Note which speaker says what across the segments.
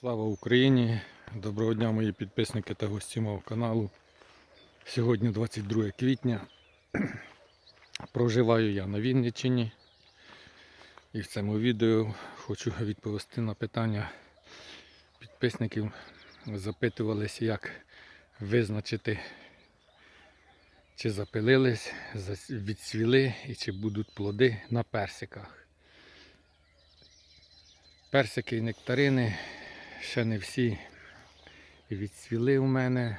Speaker 1: Слава Україні! Доброго дня мої підписники та гості мого каналу. Сьогодні 22 квітня. Проживаю я на Вінниччині. І в цьому відео хочу відповісти на питання підписників. Запитувалися, як визначити, чи запилились, відцвіли і чи будуть плоди на персиках. Персики і нектарини ще не всі відцвіли у мене.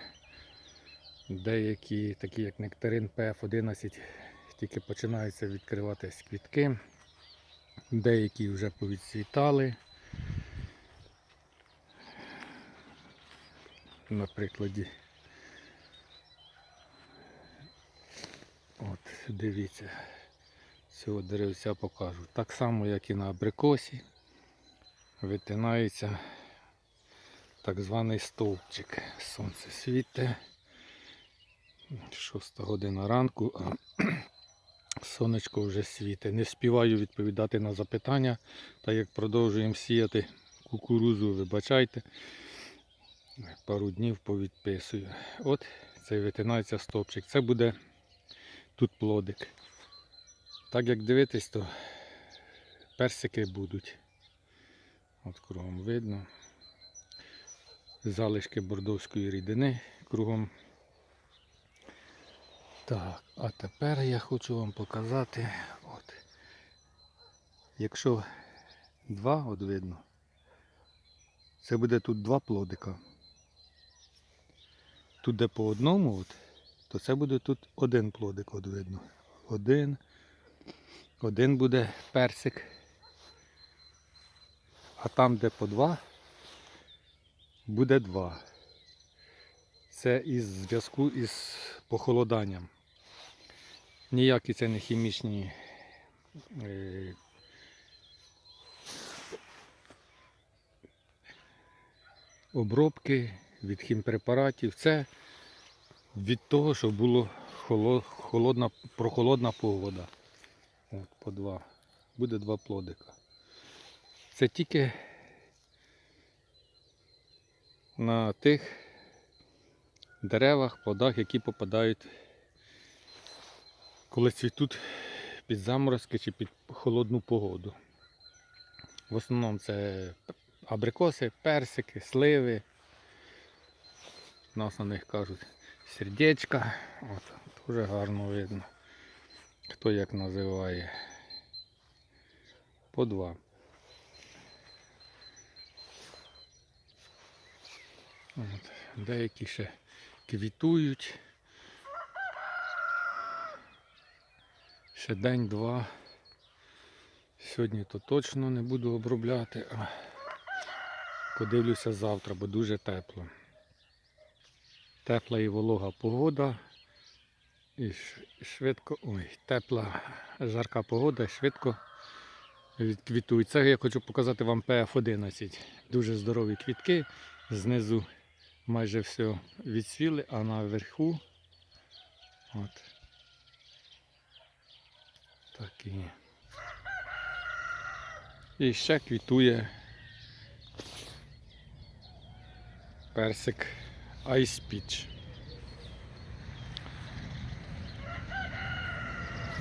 Speaker 1: Деякі, такі як нектарин PF11, тільки починаються відкриватись квітки. Деякі вже повідцвітали. На прикладі. От, дивіться, цього деревця покажу. Так само, як і на абрикосі витинається так званий стовпчик. Сонце світе. Шоста година ранку, а сонечко вже світе. Не вспіваю відповідати на запитання, так як продовжуємо сіяти кукурузу, вибачайте. Пару днів повідписую. От цей витинається стовпчик. Це буде тут плодик. Так як дивитись, то персики будуть. От кругом видно. Залишки бордовської рідини кругом. Так, а тепер я хочу вам показати. От. Якщо два, от видно, це буде тут два плодика. Тут де по одному, от, то це буде тут один плодик, от видно. Один. Один буде персик. А там, де по два, буде два. Це із зв'язку із похолоданням. Ніякі це не хімічні е, обробки від хімпрепаратів. Це від того, що було холодна, прохолодна погода. От, по два. Буде два плодика. Це тільки на тих деревах, плодах, які попадають, коли цвітуть під заморозки чи під холодну погоду. В основному це абрикоси, персики, сливи. У нас на них кажуть сердечка. От, дуже гарно видно. Хто як називає. По два. От, деякі ще квітують. Ще день-два. Сьогодні то точно не буду обробляти, а подивлюся завтра, бо дуже тепло. Тепла і волога погода. І швидко, ой, тепла, жарка погода, і швидко відквітують. Це я хочу показати вам PF11. Дуже здорові квітки. Знизу майже все відсвіли, а наверху от такі. І ще квітує персик Ice Peach.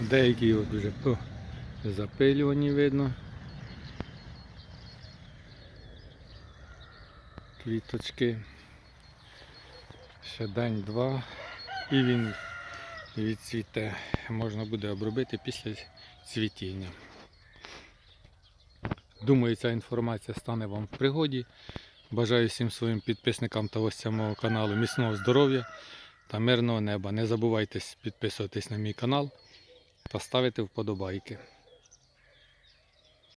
Speaker 1: Деякі от вже запилювані видно. Квіточки. Ще день-два і він відцвіте. Можна буде обробити після цвітіння. Думаю, ця інформація стане вам в пригоді. Бажаю всім своїм підписникам та гостям мого каналу міцного здоров'я та мирного неба. Не забувайте підписуватись на мій канал та ставити вподобайки.